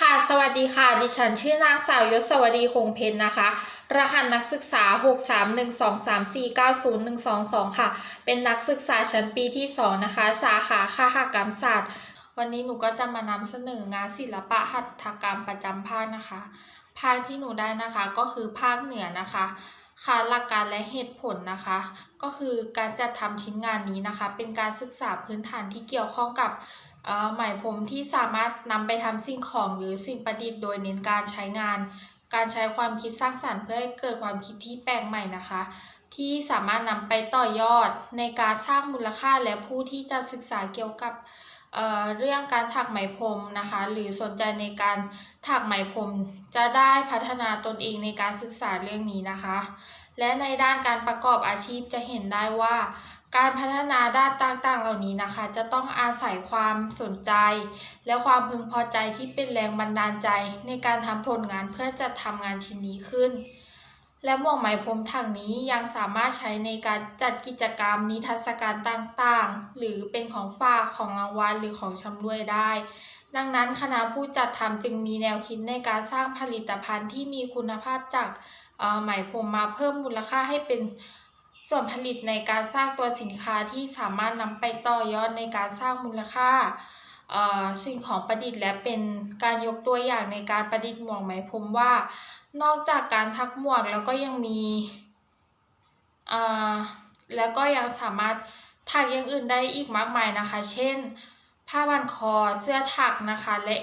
ค่ะสวัสดีค่ะ ดิฉันชื่อนางสาวยศสวัสดีคงเพนนะคะ รหัสนักศึกษา 63123490122 ค่ะ เป็นนักศึกษาชั้นปีที่ 2 นะคะ สาขาคหกรรมศาสตร์ วันนี้หนูก็จะมานำเสนองานศิลปะหัตถกรรมประจำภาคนะคะ ภาคที่หนูได้นะคะก็คือภาคเหนือนะคะค่ะหลักการและเหตุผลนะคะ ก็คือการจัดทำชิ้นงานนี้นะคะ เป็นการศึกษาพื้นฐานที่เกี่ยวข้องกับ ไหมพรมที่สามารถนำไปทำสิ่งของหรือสิ่งประดิษฐ์โดยเน้นการใช้งาน การใช้ความคิดสร้างสรรค์เพื่อให้เกิดความคิดที่แปลกใหม่นะคะ ที่สามารถนำไปต่อยอดในการสร้างมูลค่าและผู้ที่จะศึกษาเกี่ยวกับเอ่อเรื่องการถักไหมพรมนะคะ หรือสนใจในการถักไหมพรมจะได้พัฒนาตนเองในการศึกษาเรื่องนี้นะคะ และในด้านการประกอบอาชีพจะเห็นได้ว่า การพัฒนาด้านต่างๆ เหล่านี้นะคะ จะต้องอาศัยความสนใจ และความพึงพอใจที่เป็นแรงบันดาลใจ ในการทำผลงานเพื่อจะทำงานชิ้นนี้ขึ้น และหมวกไหมพรมถังนี้ยังสามารถใช้ในการจัดกิจกรรมนิทรรศการต่างๆ หรือเป็นของฝากของรางวัลหรือของชำร่วยได้ ดังนั้นคณะผู้จัดทำจึงมีแนวคิดในการสร้างผลิตภัณฑ์ที่มีคุณภาพจากอ่อไหมพรมมาเพิ่มมูลค่าให้เป็น ส่วนผลิตในการสร้างตัวสินค้าที่สามารถนำไปต่อยอดในการสร้างมูลค่าสิ่งของประดิษฐ์และเป็นการยกตัวอย่างในการประดิษฐ์หมวกไหมพรมว่า นอกจากการทักหมวกแล้วก็ยังมีแล้วก็ยังสามารถถักอย่างอื่นได้อีกมากมายนะคะ เช่น ผ้าบันคอเสื้อถักนะคะและ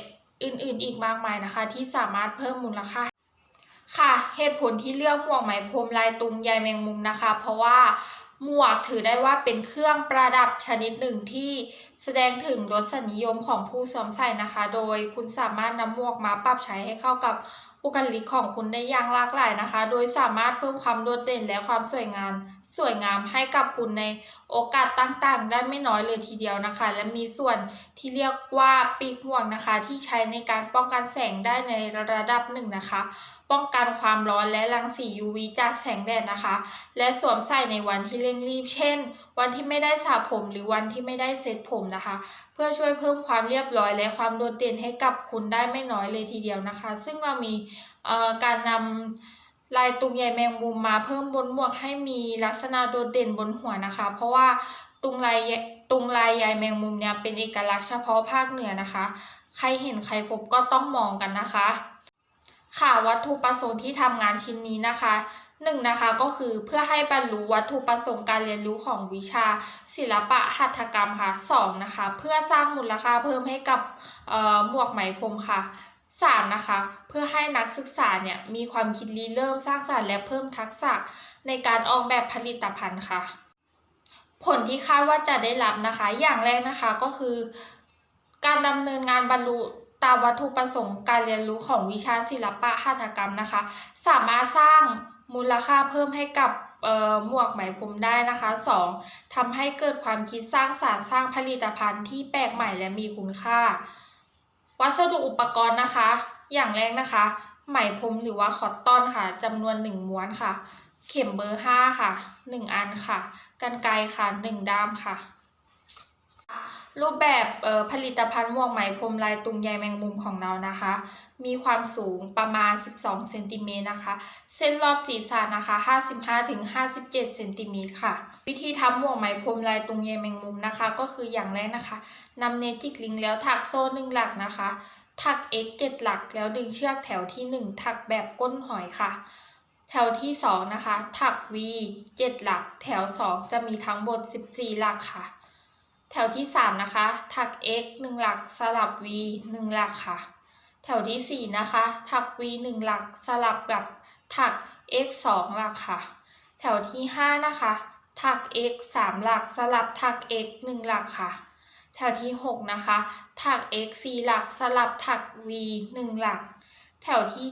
อื่นๆอีกมากมายนะคะ ที่สามารถเพิ่มมูลค่า ค่ะ เหตุผลที่เลือกหมวกไหมพรมลายตุงใยแมงมุมนะคะ เพราะว่าหมวกถือได้ว่าเป็นเครื่องประดับชนิดหนึ่งที่แสดงถึงรสนิยมของผู้สวมใส่นะคะ โดยคุณสามารถนำหมวกมาปรับใช้ให้เข้ากับบุคลิกของคุณได้อย่างหลากหลายนะคะ โดยสามารถเพิ่มความโดดเด่นและความสวยงาม สวยงามให้กับคุณในโอกาสต่างๆ ได้ไม่น้อยเลยทีเดียวนะคะ และมีส่วนที่เรียกว่าปีกหมวกนะคะ ที่ใช้ในการป้องกันแสงได้ในระดับหนึ่งนะคะ ป้องกันความร้อนและรังสี UV จากแสงแดดนะคะ และสวมใส่ในวันที่เร่งรีบ เช่น วันที่ไม่ได้สระผมหรือวันที่ไม่ได้เซ็ตผมนะคะ เพื่อช่วยเพิ่มความเรียบร้อยและความโดดเด่นให้กับคุณได้ไม่น้อยเลยทีเดียวนะคะ ซึ่งเรามีเอ่อการนำลายตุงใยแมงมุมมาเพิ่มบนหมวกให้มีลักษณะโดดเด่นบนหัวนะคะ เพราะว่าตุงลายตุงลายใยแมงมุมเนี่ยเป็นเอกลักษณ์เฉพาะภาคเหนือนะคะ ใครเห็นใครพบก็ต้องมองกันนะคะ ค่ะวัตถุประสงค์ที่ทำงานชิ้นนี้นะคะหนึ่งนะคะก็คือเพื่อให้บรรลุวัตถุประสงค์การเรียนรู้ของวิชา ศิลปะหัตถกรรมค่ะสองนะคะ เพื่อสร้างมูลค่าเพิ่มให้กับเอ่อหมวกไหมพรมค่ะสามนะคะ เพื่อให้นักศึกษาเนี่ยมีความคิดริเริ่มสร้างสรรค์และเพิ่มทักษะในการออกแบบผลิตภัณฑ์ค่ะ ผลที่คาดว่าจะได้รับนะคะ อย่างแรกนะคะก็คือ การดำเนินงานบรรลุ ตามวัตถุประสงค์การเรียนรู้ของวิชาศิลปะหัตถกรรมนะคะ สามารถสร้างมูลค่าเพิ่มให้กับเอ่อหมวกไหมพรมได้นะคะ 2. ทำให้เกิดความคิดสร้างสารรค์สร้างผลิตภัณฑ์ที่แปลกใหม่และมีคุณค่า วัสดุอุปกรณ์นะคะ อย่างแรกนะคะ ไหมพรมหรือว่าคอตตอนค่ะจำนวน 1 ม้วนค่ะ เข็มเบอร์ 5 ค่ะ 1 อันค่ะ กันไกรค่ะ 1 ด้ามค่ะ รูปแบบผลิตภัณฑ์หมวกไหมพรมลายตุงใยแมงมุมของเรานะคะ มีความสูงประมาณ 12 เซนติเมตรนะคะ เส้นรอบศีรษะนะคะ 55-57 เซนติเมตรค่ะ วิธีทำหมวกไหมพรมลายตุงใยแมงมุมนะคะ ก็คืออย่างแรกนะคะนำเนจิกลิงแล้วถักโซ่หนึ่งหลักนะคะ ถัก x 7หลักแล้วดึงเชือกแถวที่ 1 ถักแบบก้นหอยค่ะ แถวที่ 2 นะคะ ถัก v 7หลัก แถว 2 จะมีทั้งหมด 14 หลักค่ะ แถวที่ 3 นะคะ ถัก x 1 หลักสลับ v 1 หลักค่ะ แถวที่ 4 นะคะ ถัก v 1 หลักสลับกับถัก x 2 หลักค่ะ แถวที่ 5 นะคะ ถัก x 3 หลักสลับถัก x 1 หลักค่ะ แถวที่ 6 นะคะ ถัก x 4 หลักสลับถัก v 1 หลัก แถวที่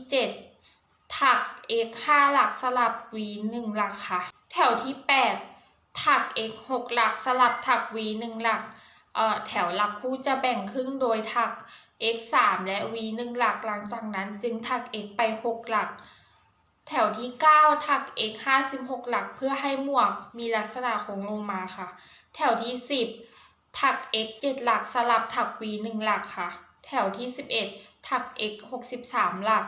7 ถัก x 5 หลักสลับ v 1 หลักค่ะ แถวที่ 8 ถัก x 6 หลักสลับถัก v 1 หลักเอ่อแถวหลักคู่จะแบ่งครึ่งโดยถัก x 3และ v 1 หลักหลังจากนั้นจึงถัก x ไป 6 หลัก แถวที่ 9 ถัก x 56หลักเพื่อให้หมวกมีลักษณะโค้งลงมาค่ะ แถวที่ 10 ถัก x 7 หลักสลับถัก v 1 หลักค่ะ แถวที่ 11 ถัก x 63 หลัก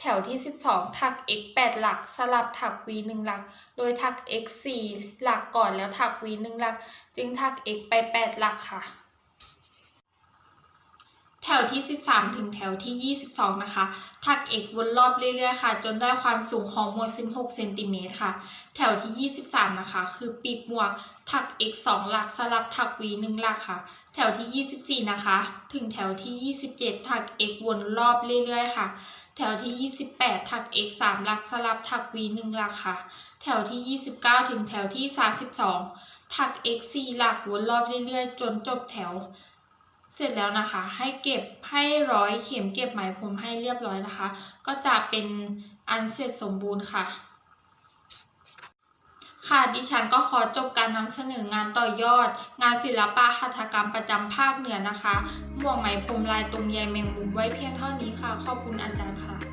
แถวที่ 12 ถัก x 8 หลัก สลับถัก v 1 หลัก โดยถัก x 4 หลักก่อนแล้วถัก v 1 หลัก จึงถัก x ไป 8 หลักค่ะ ถวที่ 13 ถึงแถวที่ 22 นะคะ ถัก x วนรอบเรื่อยๆค่ะ จนได้ความสูงของหมวก 16 เซนติเมตรค่ะ แถวที่ 23 นะคะ คือปีกหมวก ถัก x 2หลักสลับถัก v 1หลักค่ะ แถวที่ 24 นะคะ ถึงแถวที่ 27 ถัก x วนรอบเรื่อยๆ ค่ะ แถวที่ 28 ถัก x 3หลักสลับถัก v 1หลักค่ะ แถวที่ 29 ถึงแถวที่ 32 ถัก x 4หลักวนรอบเรื่อยๆ จนจบแถว สร็จแล้วนะคะ ให้เก็บให้ร้อยเข็มเก็บไหมพรมให้เรียบร้อยนะคะ ก็จะเป็นอันเสร็จสมบูรณ์ค่ะ ค่ะดิฉันก็ขอจบการนำเสนองานต่อยอด งานศิลปะหัตถกรรมประจำภาคเหนือนะคะหมวกไหมพรมลายตรงใยแมงมุมไว้เพียงเท่านี้ค่ะ ขอบคุณอาจารย์ค่ะ